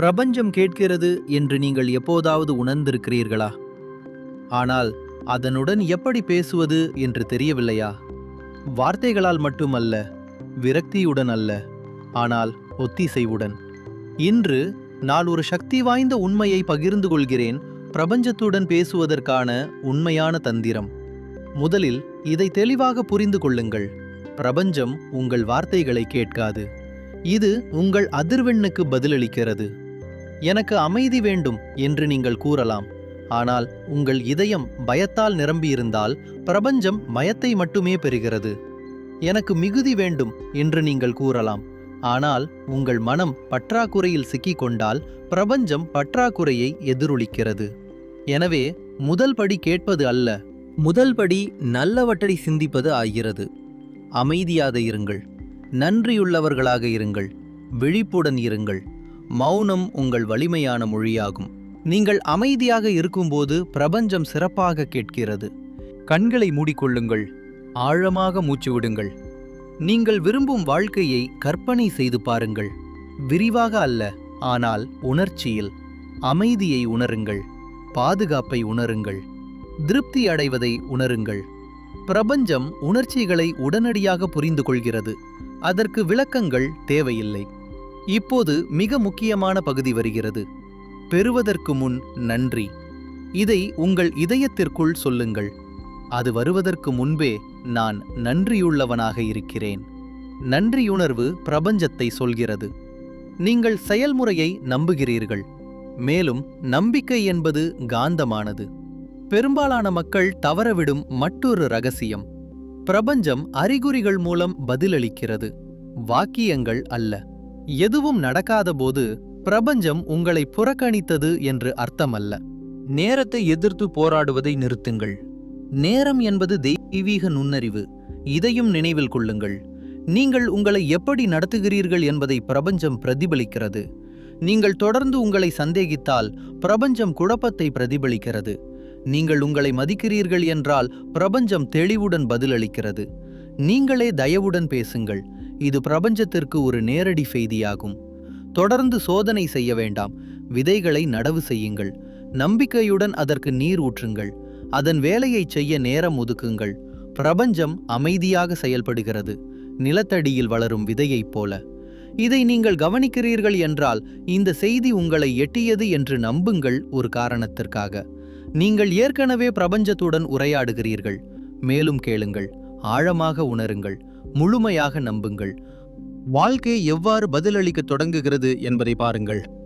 பிரபஞ்சம் கேட்கிறது என்று நீங்கள் எப்போதாவது உணர்ந்திருக்கிறீர்களா? ஆனால் அதனுடன் எப்படி பேசுவது என்று தெரியவில்லையா? வார்த்தைகளால் மட்டுமல்ல விரக்தியுடன் அல்ல ஆனால் ஒத்திசைவுடன். இன்று நான் ஒரு சக்தி வாய்ந்த உண்மையை பகிர்ந்து கொள்கிறேன் பிரபஞ்சத்துடன் பேசுவதற்கான உண்மையான தந்திரம். முதலில் இதை தெளிவாக புரிந்து கொள்ளுங்கள். பிரபஞ்சம் உங்கள் வார்த்தைகளை கேட்காது. இது உங்கள் அதிர்வெண்ணுக்கு பதிலளிக்கிறது. எனக்கு அமைதி வேண்டும் என்று நீங்கள் கூறலாம். ஆனால் உங்கள் இதயம் பயத்தால் நிரம்பியிருந்தால் பிரபஞ்சம் பயத்தை மட்டுமே பெறுகிறது. எனக்கு மிகுதி வேண்டும் என்று நீங்கள் கூறலாம். ஆனால் உங்கள் மனம் பற்றாக்குறையில் சிக்கிக் கொண்டால் பிரபஞ்சம் பற்றாக்குறையை எதிரொலிக்கிறது. எனவே முதல் படி கேட்பது அல்ல. முதல் படி நல்லவற்றை சிந்திப்பது ஆகிறது. அமைதியாக இருங்கள். நன்றியுள்ளவர்களாக இருங்கள். விழிப்புடன் இருங்கள். மௌனம் உங்கள் வலிமையான மொழியாகும். நீங்கள் அமைதியாக இருக்கும்போது பிரபஞ்சம் சிறப்பாக கேட்கிறது. கண்களை மூடிக்கொள்ளுங்கள் ஆழமாக மூச்சு விடுங்கள் நீங்கள் விரும்பும் வாழ்க்கையை கற்பனை செய்து பாருங்கள். விரிவாக அல்ல ஆனால் உணர்ச்சியில். அமைதியை உணருங்கள் பாதுகாப்பை உணருங்கள். திருப்தி அடைவதை உணருங்கள். பிரபஞ்சம் உணர்ச்சிகளை உடனடியாக புரிந்து கொள்கிறது அதற்கு விளக்கங்கள் தேவையில்லை. இப்போது மிக முக்கியமான பகுதி வருகிறது. பெறுவதற்கு முன் நன்றி. இதை உங்கள் இதயத்திற்குள் சொல்லுங்கள். அது வருவதற்கு முன்பே நான் நன்றியுள்ளவனாக இருக்கிறேன். நன்றியுணர்வு பிரபஞ்சத்தை சொல்கிறது. நீங்கள் செயல்முறையை நம்புகிறீர்கள். மேலும் நம்பிக்கை என்பது காந்தமானது. பெரும்பாலான மக்கள் தவறவிடும் மற்றொரு ரகசியம். பிரபஞ்சம் அறிகுறிகள் மூலம் பதிலளிக்கிறது. வாக்கியங்கள் அல்ல. எதுவும் நடக்காதபோது பிரபஞ்சம் உங்களை புறக்கணித்தது என்று அர்த்தமல்ல. நேரத்தை எதிர்த்து போராடுவதை நிறுத்துங்கள். நேரம் என்பது தெய்வீக நுண்ணறிவு. இதையும் நினைவில் கொள்ளுங்கள். நீங்கள் உங்களை எப்படி நடத்துகிறீர்கள் என்பதை பிரபஞ்சம் பிரதிபலிக்கிறது. நீங்கள் தொடர்ந்து உங்களை சந்தேகித்தால் பிரபஞ்சம் குழப்பத்தை பிரதிபலிக்கிறது. நீங்கள் உங்களை மதிக்கிறீர்கள் என்றால் பிரபஞ்சம் தெளிவுடன் பதிலளிக்கிறது. நீங்களே தயவுடன் பேசுங்கள். இது பிரபஞ்சத்திற்கு ஒரு நேரடி செய்தியாகும். தொடர்ந்து சோதனை செய்ய வேண்டாம். விதைகளை நடவு செய்யுங்கள். நம்பிக்கையுடன் அதற்கு நீர் ஊற்றுங்கள். அதன் வேலையைச் செய்ய நேரம் ஒதுக்குங்கள். பிரபஞ்சம் அமைதியாக செயல்படுகிறது. நிலத்தடியில் வளரும் விதையைப் போல. இதை நீங்கள் கவனிக்கிறீர்கள் என்றால் இந்த செய்தி உங்களை எட்டியது என்று நம்புங்கள் ஒரு காரணத்திற்காக. நீங்கள் ஏற்கனவே பிரபஞ்சத்துடன் உரையாடுகிறீர்கள். மேலும் கேளுங்கள். ஆழமாக உணருங்கள். முழுமையாக நம்புங்கள். வாழ்க்கை எவ்வாறு பதிலளிக்க தொடங்குகிறது என்பதை பாருங்கள்.